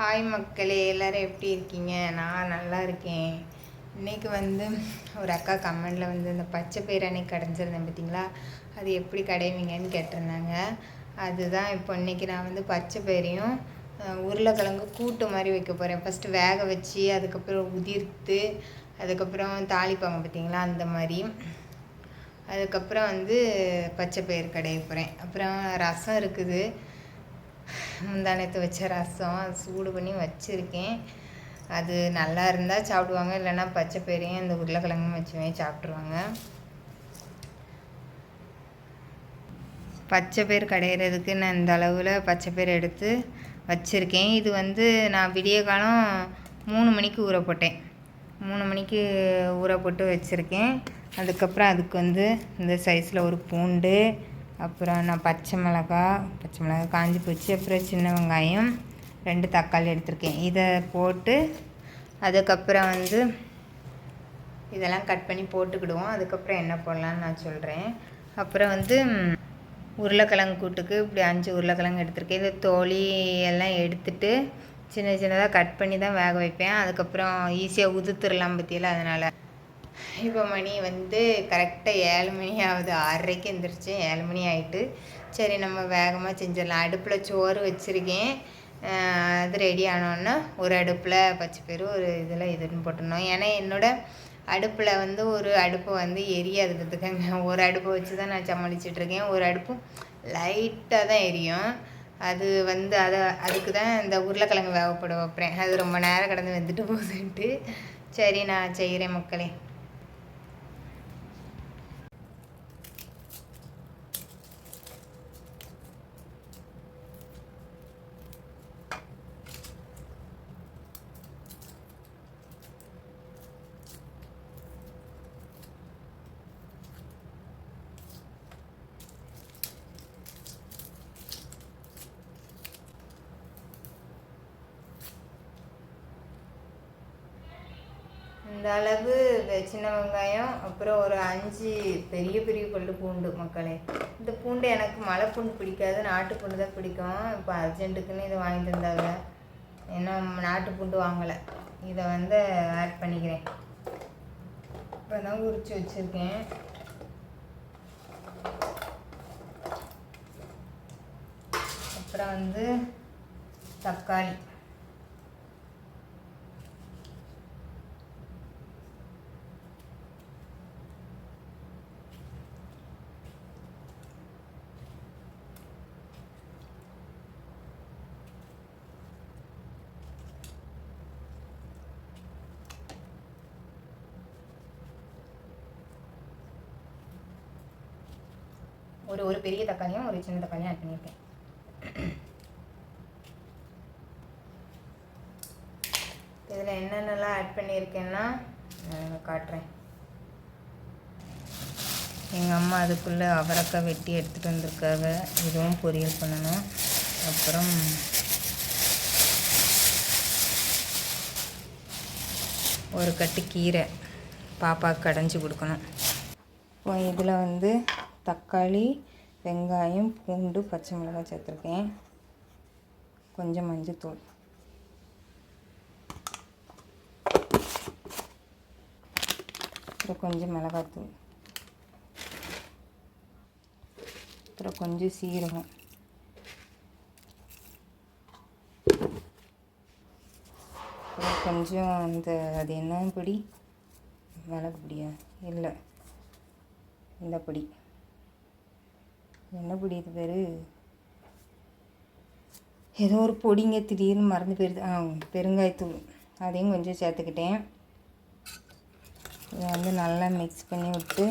Hi மக்களே எல்லோரும் எப்படி இருக்கீங்க? நான் நல்லா இருக்கேன். இன்றைக்கி வந்து ஒரு அக்கா கமெண்டில் வந்து இந்த பச்சை பேரணி அன்னைக்கு கடைஞ்சிருந்தேன் பார்த்தீங்களா அது எப்படி கடைவீங்கன்னு கேட்டிருந்தாங்க. அதுதான் இப்போ இன்றைக்கி நான் வந்து பச்சை பயிரையும் உருளைக்கிழங்கு கூட்டு மாதிரி வைக்க போகிறேன் ஃபஸ்ட்டு வேக வச்சு அதுக்கப்புறம் உதிர்த்து அதுக்கப்புறம் தாளிப்பாங்க பார்த்தீங்களா அந்த மாதிரி. அதுக்கப்புறம் வந்து பச்சை பயிர் கடைய போகிறேன் அப்புறம் ரசம் இருக்குது. முந்தானத்து வச்ச ரசம் அது சூடு பண்ணி வச்சுருக்கேன். அது நல்லா இருந்தால் சாப்பிடுவாங்க இல்லைன்னா பச்சை பயிரையும் இந்த உருளைக்கிழங்கும் வச்சுமே சாப்பிட்ருவாங்க பச்சை பயிர் கடையிறதுக்கு நான் இந்த அளவில் பச்சை பயிர் எடுத்து வச்சுருக்கேன். இது வந்து நான் விடிய காலம் மூணு மணிக்கு ஊற போட்டேன். மூணு மணிக்கு ஊற போட்டு வச்சுருக்கேன். அதுக்கப்புறம் அதுக்கு வந்து இந்த சைஸில் ஒரு பூண்டு அப்புறம் நான் பச்சை மிளகா பச்சை மிளகா காஞ்சி போச்சு. அப்புறம் சின்ன வெங்காயம் ரெண்டு தக்காளி எடுத்திருக்கேன். இதை போட்டு அதுக்கப்புறம் வந்து இதெல்லாம் கட் பண்ணி போட்டுக்கிடுவோம். அதுக்கப்புறம் என்ன போடலான்னு நான் சொல்கிறேன் அப்புறம் வந்து உருளைக்கிழங்கு கூட்டுக்கு இப்படி அஞ்சு உருளைக்கிழங்கு எடுத்திருக்கேன். இது தோழி எல்லாம் எடுத்துட்டு சின்ன சின்னதாக கட் பண்ணி தான் வேக வைப்பேன். அதுக்கப்புறம் ஈஸியாக உதுத்துடலாம் பற்றியில் அதனால். இப்போ மணி வந்து கரெக்டாக ஏழு மணி ஆகுது. ஆறரைக்கு எந்திரிச்சு ஏழு மணி ஆகிட்டு சரி நம்ம வேகமாக செஞ்சிடலாம். அடுப்பில் சோறு வச்சுருக்கேன். அது ரெடி ஆனோன்னா ஒரு அடுப்பில் பச்சை பேர் ஒரு இதில் இதுன்னு போட்டுடணும். ஏன்னா என்னோடய அடுப்பில் வந்து ஒரு அடுப்பு வந்து எரியாது பார்த்துக்கங்க. ஒரு அடுப்பை வச்சு தான் நான் சமாளிச்சிட்ருக்கேன் ஒரு அடுப்பு லைட்டாக தான் எரியும். அது வந்து அதை அதுக்கு தான் இந்த உருளைக்கிழங்கு வேகப்பட வைப்பேன் அது ரொம்ப நேரம் கடந்து வந்துட்டு போகுதுன்ட்டு. சரி நான் செய்கிறேன் மக்களே. இந்த அளவு சின்ன வெங்காயம் அப்புறம் ஒரு அஞ்சு பெரிய பெரிய கொள்ளு பூண்டு மக்களே. இந்த பூண்டு எனக்கு மலை பூண்டு பிடிக்காது நாட்டு பூண்டு தான் பிடிக்கும். இப்போ அர்ஜென்ட்டுக்குன்னு இதை வாங்கி தந்தாங்க. ஏன்னா நாட்டு பூண்டு வாங்கலை. இதை வந்து ஆட் பண்ணிக்கிறேன். இப்போ தான் உரிச்சு வச்சுருக்கேன். அப்புறம் வந்து தக்காளி. ஒரு ஒரு பெரிய தக்காளியும் ஒரு சின்ன தக்காளியும் ஆட் பண்ணியிருக்கேன். இதில் என்னென்னலாம் ஆட் பண்ணியிருக்கேன்னா காட்டுறேன். எங்கள் அம்மா அதுக்குள்ளே அவரைக்காய் வெட்டி எடுத்துகிட்டு வந்திருக்காங்க. இதுவும் பொரியல் பண்ணணும். அப்புறம் ஒரு கட்டு கீரை. பாப்பாவுக்கு கடைஞ்சி கொடுக்கணும். இதில் வந்து தக்காளி வெங்காயம் பூண்டு பச்சை மிளகாய் சேர்த்துருக்கேன். கொஞ்சம் மஞ்சத்தூள். அப்புறம் கொஞ்சம் மிளகாத்தூள். அப்புறம் கொஞ்சம் சீரகம். அப்புறம் கொஞ்சம் அந்த அது என்ன பொடி? மிளகு பொடியா? இல்லை. இந்த பொடி. என்ன பிடி இது பேர்? ஏதோ ஒரு பொடிங்க திடீர்னு மறந்து போயிடுது ஆ பெருங்காயத்தூள். அதையும் கொஞ்சம் சேர்த்துக்கிட்டேன். இதை வந்து நல்லா மிக்ஸ் பண்ணி விட்டு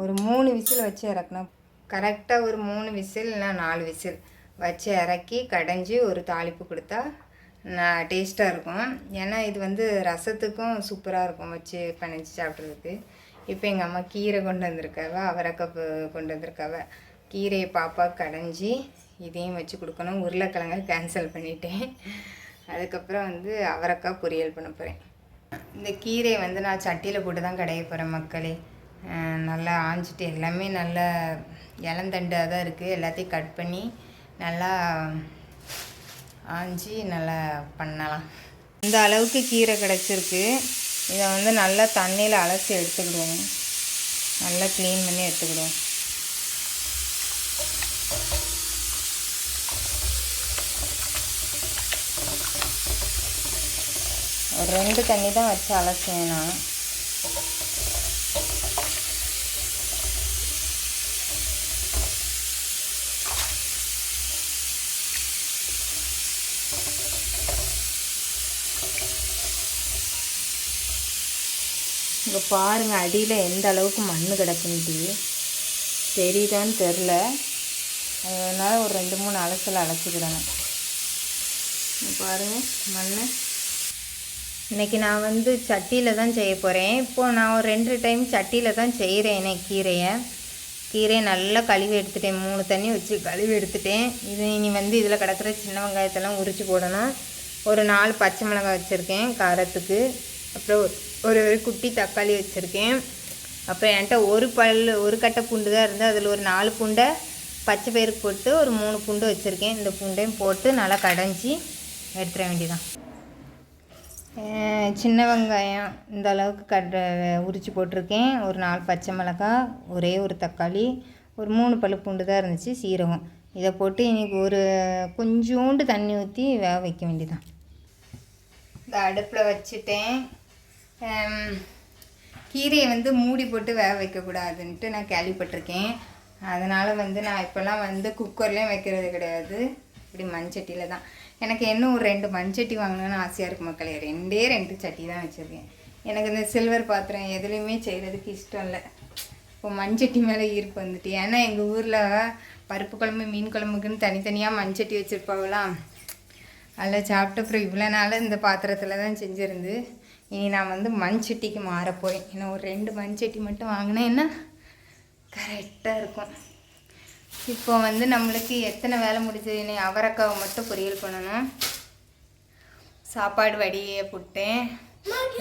ஒரு மூணு விசில் வச்சு இறக்கணும். கரெக்டாக ஒரு மூணு விசில் இல்லை நாலு விசில் வச்சு இறக்கி கடைஞ்சி ஒரு தாளிப்பு கொடுத்தா நான் டேஸ்ட்டாக இருக்கும். ஏன்னா இது வந்து ரசத்துக்கும் சூப்பராக இருக்கும். வச்சு பிணைச்சி சாப்பிட்றதுக்கு. இப்போ எங்கள் அம்மா கீரை கொண்டு வந்திருக்காவ அவரைக்காய் கொண்டு வந்திருக்காவ. கீரையை பாப்பா கடைஞ்சி இதையும் வச்சு கொடுக்கணும். உருளைக்கிழங்க கேன்சல் பண்ணிட்டேன். அதுக்கப்புறம் வந்து அவரைக்காய் பொரியல் பண்ண போகிறேன் இந்த கீரையை வந்து நான் சட்டியில் போட்டு தான் கடைய போகிறேன் மக்களே நல்லா ஆஞ்சிட்டு எல்லாமே நல்லா இளந்தண்டாக தான் இருக்குது எல்லாத்தையும் கட் பண்ணி நல்லா ஆஞ்சி நல்லா பண்ணலாம். இந்த அளவுக்கு கீரை கிடச்சிருக்கு. இதை வந்து நல்லா தண்ணியில் அலசி எடுத்துக்கிடுவோம். நல்லா க்ளீன் பண்ணி எடுத்துக்கிடுவோம். ஒரு ரெண்டு தண்ணி தான் வச்சு அலசுவேன் நான். பாருங்கள் அடியில் எந்த அளவுக்கு மண் கிடக்குன்ட்டு. தெரியுதான்னு தெரில அதனால் ஒரு ரெண்டு மூணு அலசல் அலசிக்கிடணும் பாருங்கள் மண் இன்றைக்கி நான் வந்து சட்டியில் தான் செய்ய போகிறேன் இப்போது நான் ஒரு ரெண்டு டைம் சட்டியில் தான் செய்கிறேன் எனக்கு கீரையை. கீரையை நல்லா கழுவி எடுத்துட்டேன். மூணு தண்ணி வச்சு கழுவி எடுத்துட்டேன். இது இனி வந்து இதில் கிடக்கிற சின்ன வெங்காயத்தெல்லாம் உரித்து போடணும். ஒரு நாலு பச்சை மிளகாய் வச்சுருக்கேன் காரத்துக்கு. அப்புறம் ஒரு- ஒரு குட்டி தக்காளி வச்சுருக்கேன். அப்புறம் என்கிட்ட ஒரு பல் ஒரு கட்டை பூண்டு தான் இருந்து அதில் ஒரு நாலு பூண்டை பச்சை பயிருக்கு போட்டு ஒரு மூணு பூண்டு வச்சுருக்கேன். இந்த பூண்டையும் போட்டு நல்லா கடைஞ்சி எடுத்துட வேண்டியதான் சின்ன வெங்காயம் இந்த அளவுக்கு கட் உரித்து போட்டிருக்கேன். ஒரு நாலு பச்சை மிளகா ஒரே ஒரு தக்காளி ஒரு மூணு பல் பூண்டு தான் இருந்துச்சு சீரகம். இதை போட்டு இன்றைக்கி ஒரு கொஞ்சோண்டு தண்ணி ஊற்றி வேக வைக்க வேண்டியதான் இந்த அடுப்பில் வச்சுட்டேன். கீரையை வந்து மூடி போட்டு வேக வைக்கக்கூடாதுன்ட்டு நான் கேள்விப்பட்டிருக்கேன். அதனால் வந்து நான் இப்போல்லாம் வந்து குக்கர்லேயும் வைக்கிறது கிடையாது. இப்படி மண்சட்டியில் தான். எனக்கு இன்னும் ஒரு ரெண்டு மண்சட்டி வாங்கணும்னு ஆசையாக இருக்கு மக்களே? ரெண்டே ரெண்டு சட்டி தான் வச்சுருக்கேன். எனக்கு இந்த சில்வர் பாத்திரம் எதுலேயுமே செய்கிறதுக்கு இஷ்டம் இல்லை. இப்போ மண்சட்டி மேலே ஈர்ப்பு வந்துட்டு ஏன்னா எங்கள் ஊரில் பருப்பு குழம்பு மீன் குழம்புக்குன்னு தனித்தனியாக மண்சட்டி வச்சுருப்பாங்களாம். அதில் சாப்பிட்ட அப்புறம் இவ்வளோ நாள் இந்த பாத்திரத்தில் தான் செஞ்சுருந்து இனி நான் வந்து மண் சட்டிக்கு மாற போகிறேன் இன்னும் ஒரு ரெண்டு மண் சட்டி மட்டும் வாங்கினேன்னா கரெக்டாக இருக்கும். இப்போ வந்து நம்மளுக்கு எத்தனை வேலை முடிஞ்சது? இனி அவரைக்காவை மட்டும் பொரியல் பண்ணணும். சாப்பாடு வடியை போட்டேன்.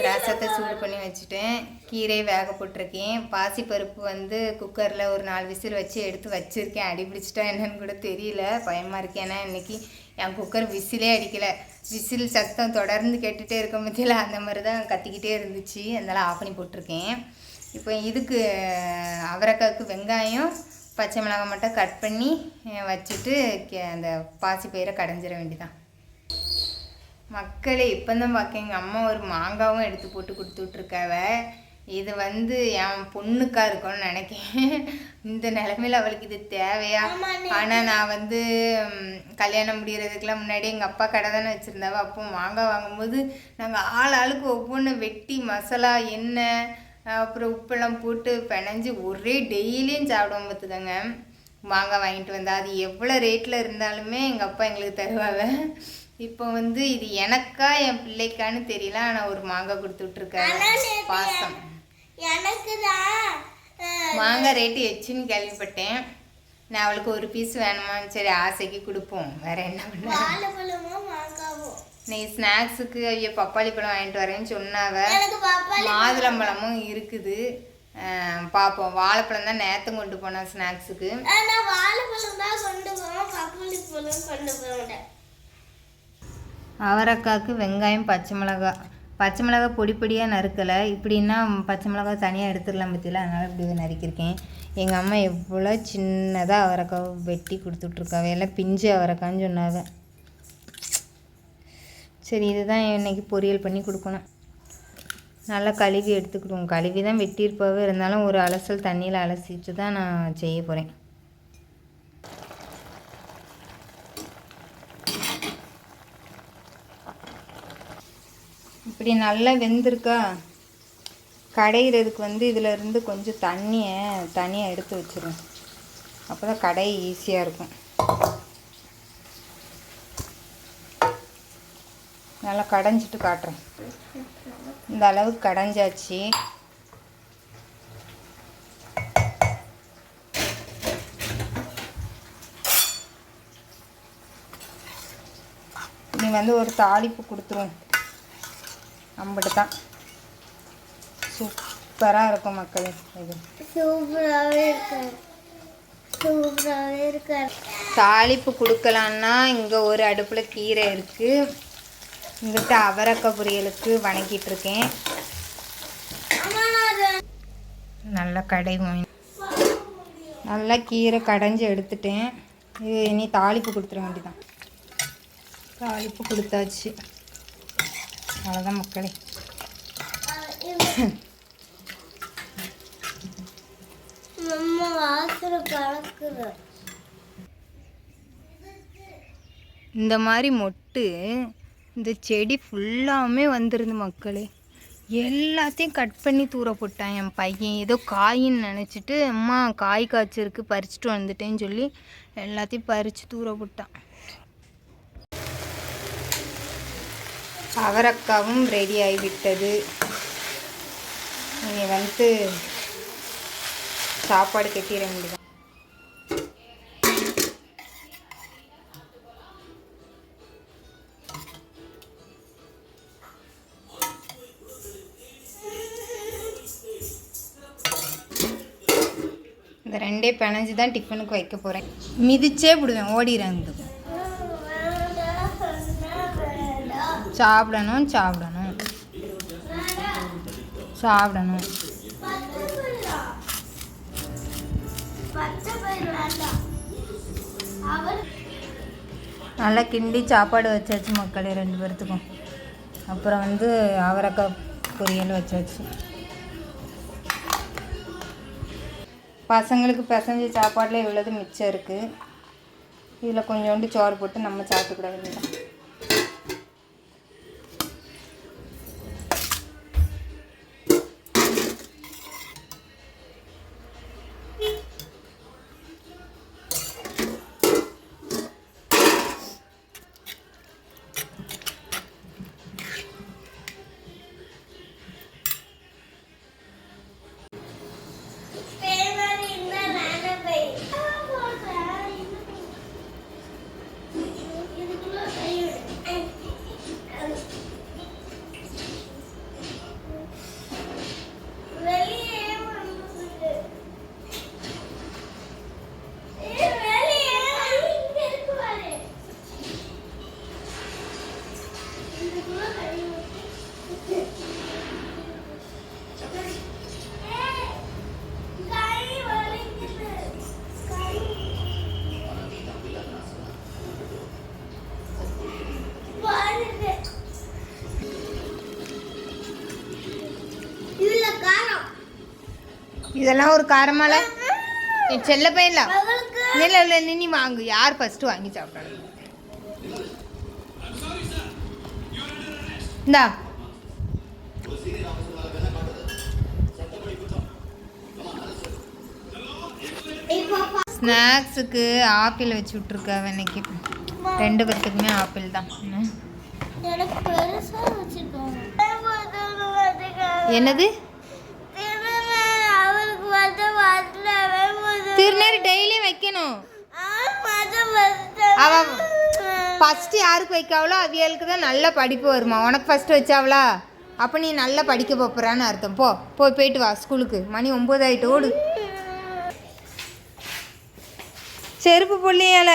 ரசத்தை சூடு பண்ணி வச்சுட்டேன். கீரை வேக போட்டிருக்கேன். பாசிப்பருப்பு வந்து குக்கரில் ஒரு நாலு விசில் வச்சு எடுத்து வச்சுருக்கேன். அடி பிடிச்சிட்டா என்னன்னு கூட தெரியல. பயமாக இருக்கேன் ஏன்னா இன்னைக்கு என் குக்கர் விசிலே அடிக்கலை. விசில் சத்தம் தொடர்ந்து கேட்டுகிட்டே இருக்க மத்தியில் அந்த மாதிரி தான் கத்திக்கிட்டே இருந்துச்சு. அதனால் ஆஃப் பண்ணி போட்டிருக்கேன். இப்போ இதுக்கு அவரைக்காய்க்கு வெங்காயம் பச்சை மிளகாய் மட்டும் கட் பண்ணி வச்சுட்டு கே- அந்த பாசி பயிரை கடைஞ்சிட வேண்டிதான். மக்களே இப்போ தான் பார்க்க எங்கள் அம்மா ஒரு மாங்காவும் எடுத்து போட்டு கொடுத்துட்ருக்காவ இது வந்து என் பொண்ணுக்கா இருக்கும்னு நினைக்கிறேன். இந்த நிலமையில அவளுக்கு இது தேவையா? ஆனால் நான் வந்து கல்யாணம் முடிகிறதுக்கெலாம் முன்னாடி எங்கள் அப்பா கடை தானே வச்சுருந்தாவ. அப்போ மாங்காய் வாங்கும்போது நாங்கள் ஆள் ஆளுக்கு ஒவ்வொன்று வெட்டி மசாலா எண்ணெய் அப்புறம் உப்பெல்லாம் போட்டு பிணைஞ்சு ஒரே டெய்லியும் சாப்பிடுவோம் பார்த்துதாங்க மாங்காய் வாங்கிட்டு வந்தா அது எவ்வளோ ரேட்டில் இருந்தாலுமே எங்கள் அப்பா எங்களுக்கு தருவாங்க இப்போ வந்து இது எனக்கா என் பிள்ளைக்கான்னு தெரியல. ஆனால் ஒரு மாங்காய் கொடுத்து விட்ருக்காரு பாசம். எனக்கு தான் மாங்காய் ரேட்டு எச்சுன்னு கேள்விப்பட்டேன். நான் அவளுக்கு ஒரு பீஸ் வேணுமான்னு சரி ஆசைக்கு கொடுப்போம். வேற என்ன பண்ண? வாழைப்பழமும் மாங்காவும் நீ ஸ்நாக்ஸுக்கு ஐயோ பப்பாளி பழம் வாங்கிட்டு வரேன்னு சொன்னாவ. மாதுளம்பழமும் இருக்குது. பார்ப்போம் வாழைப்பழம் தான் நேற்று கொண்டு போனேன் ஸ்நாக்ஸுக்கு அவரைக்காய்க்கு வெங்காயம் பச்சை மிளகாய். பச்சை மிளகாய் பொடி பொடியாக நறுக்கலை. இப்படின்னா பச்சை மிளகாய் தனியாக எடுத்துடலாம் பற்றியில் அதனால் இப்படி நறுக்கியிருக்கேன். எங்கள் அம்மா எவ்வளோ சின்னதாக அவரைக்காய் வெட்டி கொடுத்துட்ருக்காவ எல்லாம் பிஞ்சு அவரைக்கான்னு சொன்னாவ. சரி இதுதான் இன்றைக்கி பொரியல் பண்ணி கொடுக்கணும். நல்லா கழுவி எடுத்துக்கிடுவோம். கழுவி தான் வெட்டியிருப்பாவே. இருந்தாலும் ஒரு அலசல் தண்ணியில் அலசிட்டு தான் நான் செய்ய போகிறேன் இப்படி நல்லா வெந்திருக்கா? கடையிறதுக்கு வந்து இதிலருந்து கொஞ்சம் தண்ணியை தனியாக எடுத்து வச்சிடும் அப்போ தான் கடை ஈஸியாக இருக்கும். நல்லா கடைஞ்சிட்டு காட்டுறேன். இந்த அளவுக்கு கடைஞ்சாச்சு. நீ வந்து ஒரு தாளிப்பு கொடுத்துரும் அம்பிட்டு தான் சூப்பராக இருக்கும் மக்களே இது. சூப்பராகவே சூப்பராகவே இருக்காரு தாளிப்பு கொடுக்கலான்னா இங்கே ஒரு அடுப்பில் கீரை இருக்குது இங்கிட்ட அவரக்காய் பொரியலுக்கு வணக்கிட்டு இருக்கேன். நல்லா கடை நல்லா கீரை கடைஞ்சி எடுத்துட்டேன். இது இனி தாளிப்பு கொடுத்துட வேண்டியதான் தாளிப்பு கொடுத்தாச்சு. அவ்வளோதான் மக்களே. இந்த மாதிரி மொட்டு இந்த செடி ஃபுல்லாமே வந்துருது மக்களே. எல்லாத்தையும் கட் பண்ணி தூர போட்டான் என் பையன். ஏதோ காயின்னு நினச்சிட்டு அம்மா காய் காய்ச்சிருக்கு பறிச்சுட்டு வந்துட்டேன்னு சொல்லி எல்லாத்தையும் பறித்து தூர போட்டான். அவரக்காவும் ரெடி ஆகிவிட்டது இனி வந்து சாப்பாடு கட்டிட வேண்டியதான் இந்த ரெண்டே பிணைஞ்சு தான் டிஃபனுக்கு வைக்க போகிறேன் மிதிச்சே விடுவேன் ஓடிடுறேன் சாப்பிடணும் சாப்பிடணும். சாப்பிடணும். நல்லா கிண்டி சாப்பாடு வச்சாச்சு மக்களே ரெண்டு பேர்த்துக்கும். அப்புறம் வந்து அவரைக்காய் பொரியல் வச்சாச்சு. பசங்களுக்கு பிசைஞ்ச சாப்பாட்டில் இவ்வளோது மிச்சம் இருக்குது இதில் கொஞ்சோண்டு சோறு போட்டு நம்ம சாப்பிட்டுக்கிட வேண்டியதான் இதெல்லாம் ஒரு காரமால. என் செல்ல பையன்ல இல்லை இல்லை நின்னி வாங்கு. யார் ஃபஸ்ட்டு வாங்கி சாப்பிடணும் இந்தா. ஸ்நாக்ஸுக்கு ஆப்பிள் வச்சு விட்ருக்கா இன்னைக்கு. ரெண்டு பேர்த்துக்குமே ஆப்பிள் தான். என்னது? திருநெறி டெய்லியும் வைக்கணும். அவ ஃபஸ்ட்டு யாருக்கு வைக்காவளோ அவியலுக்கு தான் நல்ல படிப்பு வருமா? உனக்கு ஃபஸ்ட்டு வச்சாவளா? அப்போ நீ நல்லா படிக்க போகிறான்னு அர்த்தம். போ போய் போயிட்டு வா ஸ்கூலுக்கு. மணி ஒம்பது ஆயிட்டு ஓடு. செருப்பு புள்ளியால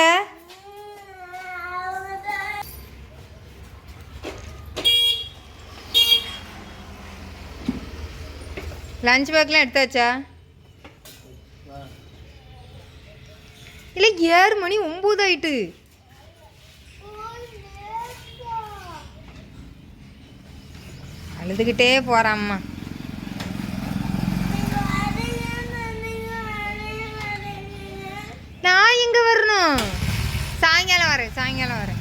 லஞ்ச் பேக்லாம் எடுத்தாச்சா? இல்லை ஏழு மணி ஒம்பது ஆயிட்டு. அழுதுகிட்டே போகிறாம்மா நான் எங்கே வரணும்? சாயங்காலம் வரேன் சாயங்காலம் வரேன்.